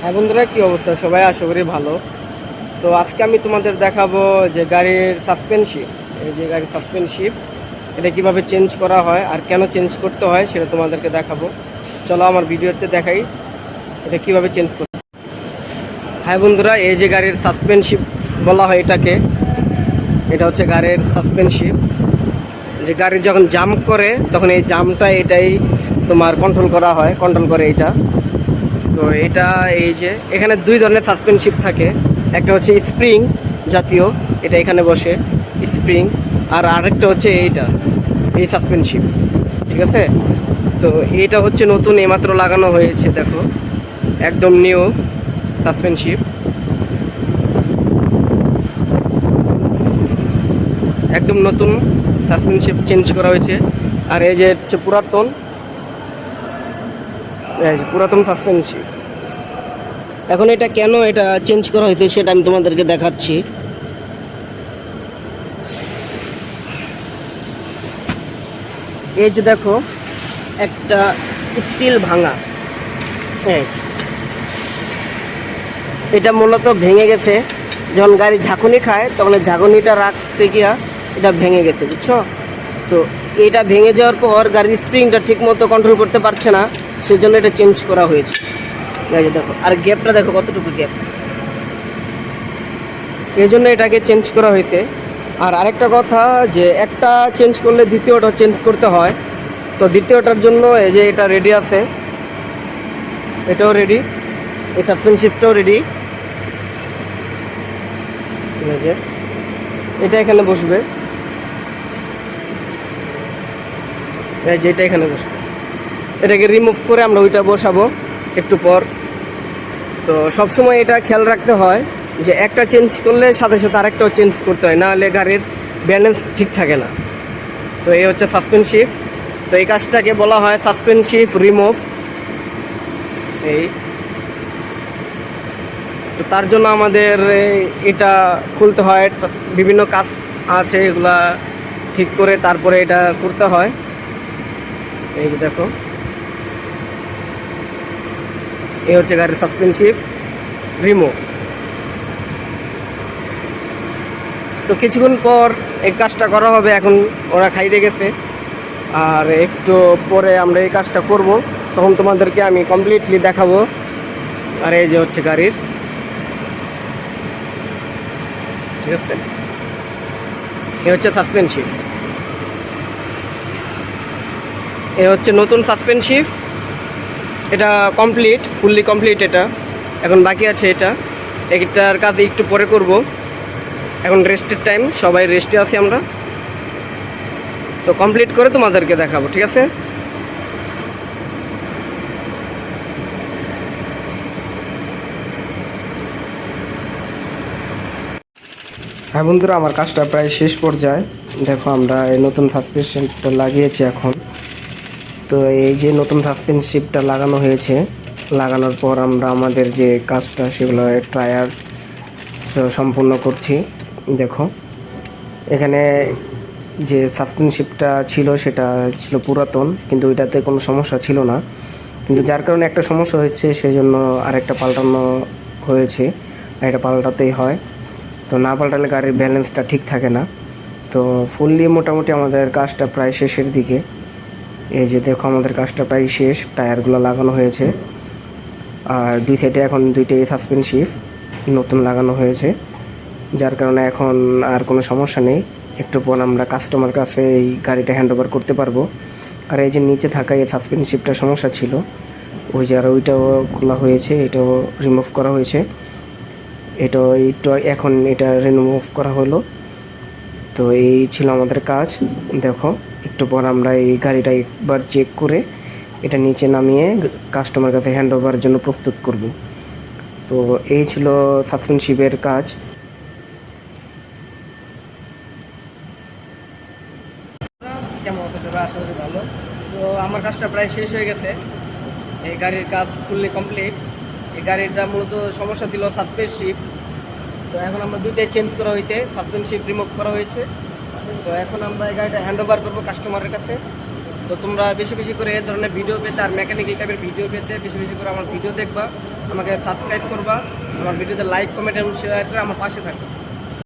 হ্যাঁ বন্ধুরা, কি অবস্থা? সবাই আশা করি ভালো। তো আজকে আমি তোমাদের দেখাবো যে গাড়ির সাসপেনশিপ এই যে গাড়ির সাসপেনশিপ এটা কীভাবে চেঞ্জ করা হয় আর কেন চেঞ্জ করতে হয় সেটা তোমাদেরকে দেখাবো। চলো আমার ভিডিওতে দেখাই, এটা কীভাবে চেঞ্জ করতে হ্যাঁ। বন্ধুরা, এই যে গাড়ির সাসপেনশিপ বলা হয় এটাকে, এটা হচ্ছে গাড়ির সাসপেনশিপ যে গাড়ি যখন জাম্প করে, তখন এই জামটা এটাই তোমার কন্ট্রোল করা হয় কন্ট্রোল করে এটা তো এটা এই যে, এখানে দুই ধরনের সাসপেনশিপ থাকে। একটা হচ্ছে স্প্রিং জাতীয়, এটা এখানে বসে স্প্রিং আর আরেকটা হচ্ছে এইটা, এই সাসপেনশিপ ঠিক আছে? তো এইটা হচ্ছে নতুন, এইমাত্র লাগানো হয়েছে, দেখো, একদম নিউ সাসপেনশিপ একদম নতুন সাসপেনশিপ চেঞ্জ করা হয়েছে। আর এই যে হচ্ছে পুরাতন পুরাতন সাসপেনশিপ এখন এটা কেন এটা চেঞ্জ করা হয়েছে সেটা আমি তোমাদেরকে দেখাচ্ছি। এই যে দেখো, একটা স্টিল ভাঙা। এটা মূলত ভেঙে গেছে। যখন গাড়ি ঝাঁকুনি খায়, তখন ঝাঁকুনিটা রাখতে গিয়া এটা ভেঙে গেছে, বুঝছ? তো এটা ভেঙে যাওয়ার পর গাড়ির স্প্রিংটা ঠিক মতো কন্ট্রোল করতে পারছে না, সেজন্য এটা চেঞ্জ করা হয়েছে। দেখো, আর গ্যাপটা দেখো কতটুকু গ্যাপ এই জন্য এটাকে চেঞ্জ করা হয়েছে। আর আরেকটা কথা যে একটা চেঞ্জ করলে দ্বিতীয়টা চেঞ্জ করতে হয়। তো দ্বিতীয়টার জন্য এই যে এটা রেডি আছে। এটাও রেডি এই সাসপেনশিপটাও রেডি ঠিক আছে এটা এখানে বসবে। এই যে এটা এখানে বসবে। এটাকে রিমুভ করে আমরা ওইটা বসাবো একটু পর। তো সবসময় এটা খেয়াল রাখতে হয় যে একটা চেঞ্জ করলে সাথে সাথে আরেকটাও চেঞ্জ করতে হয় নাহলে গাড়ির ব্যালেন্স ঠিক থাকে না। তো এই হচ্ছে সাসপেনশিপ তো এই কাজটাকে বলা হয় সাসপেনশিপ রিমুভ এই। তো তার জন্য আমাদের এটা খুলতে হয়। বিভিন্ন কাজ আছে, এগুলা ঠিক করে তারপরে এটা করতে হয়। এই যে দেখো। এই হচ্ছে গাড়ির সাসপেনশিপ রিমুভ তো কিছুক্ষণ পর এই কাজটা করা হবে, এখন ওরা খাইতে গেছে। আর একটু পরে আমরা এই কাজটা করব, তখন তোমাদেরকে আমি কমপ্লিটলি দেখাবো। আর এই যে হচ্ছে গাড়ির। ঠিক আছে? এ হচ্ছে সাসপেনশিপ এ হচ্ছে নতুন সাসপেনশিপ এটা কমপ্লিট ফুললি কমপ্লিট এটা। এখন বাকি আছে এটা। এটার কাজ একটু পরে করব। এখন রেস্টের টাইম সবাই রেস্টে আছি আমরা। তো কমপ্লিট করে তোমাদেরকে দেখাবো, ঠিক আছে? হ্যাঁ বন্ধুরা, আমার কাজটা প্রায় শেষ পর্যায়ে। দেখো আমরা এই নতুন সাসপেনশনটা লাগিয়েছি এখন। তো এই যে নতুন সাসপেনশিপটা লাগানো হয়েছে, লাগানোর পর আমরা আমাদের যে কাজটা সেগুলো ট্রায়ার সম্পূর্ণ করছি। দেখো, এখানে যে সাসপেনশিপটা ছিল সেটা ছিল পুরাতন, কিন্তু ওইটাতে কোনো সমস্যা ছিল না। কিন্তু যার কারণে একটা সমস্যা হয়েছে সেই জন্য আরেকটা পাল্টানো হয়েছে, এটা পাল্টাতেই হয়। তো না পাল্টালে গাড়ির ব্যালেন্সটা ঠিক থাকে না। তো ফুললি মোটামুটি আমাদের কাজটা প্রায় শেষের দিকে। এই যে দেখো আমাদের কাজটা প্রায় শেষ, টায়ারগুলো লাগানো হয়েছে। আর দুই সাইডে এখন দুইটাই সাসপেনশিপ নতুন লাগানো হয়েছে। যার কারণে এখন আর কোনো সমস্যা নেই। একটু পর আমরা কাস্টমার কাছে এই গাড়িটা হ্যান্ড ওভার করতে পারব। আর এই যে নিচে থাকা এই সাসপেনশিপটা সমস্যা ছিল, ওই যে আর ওইটাও খোলা হয়েছে, এটাও রিমুভ করা হয়েছে। এটা এইটা এখন এটা রিমুভ করা হলো। তো এই ছিল আমাদের কাজ। দেখো, একটু পর আমরা এই গাড়িটা একবার চেক করে এটা নিচে নামিয়ে কাস্টমার কাছে হ্যান্ড ওভারের জন্য প্রস্তুত করব। তো এই ছিল সাসপেনশিপের কাজ। তো আমার কাজটা প্রায় শেষ হয়ে গেছে। এই গাড়ির কাজ ফুললি কমপ্লিট এই গাড়িটা মূলত সমস্যা ছিল সাসপেনশিপ তো এখন আমরা দুইটাই চেঞ্জ করা হয়েছে সাসপেনশিপ রিমুভ করা হয়েছে। তো এখন আমরা এই গাড়িটা হ্যান্ড ওভার করব কাস্টমারের কাছে। তো তোমরা বেশি বেশি করে এ ধরনের ভিডিও পেতে আর মেকানিক্যাল টাইপের ভিডিও পেতে বেশি বেশি করে আমার ভিডিও দেখবা, আমাকে সাবস্ক্রাইব করবা, আমার ভিডিওতে লাইক কমেন্ট এবং শেয়ার করে আমার পাশে থাকবে।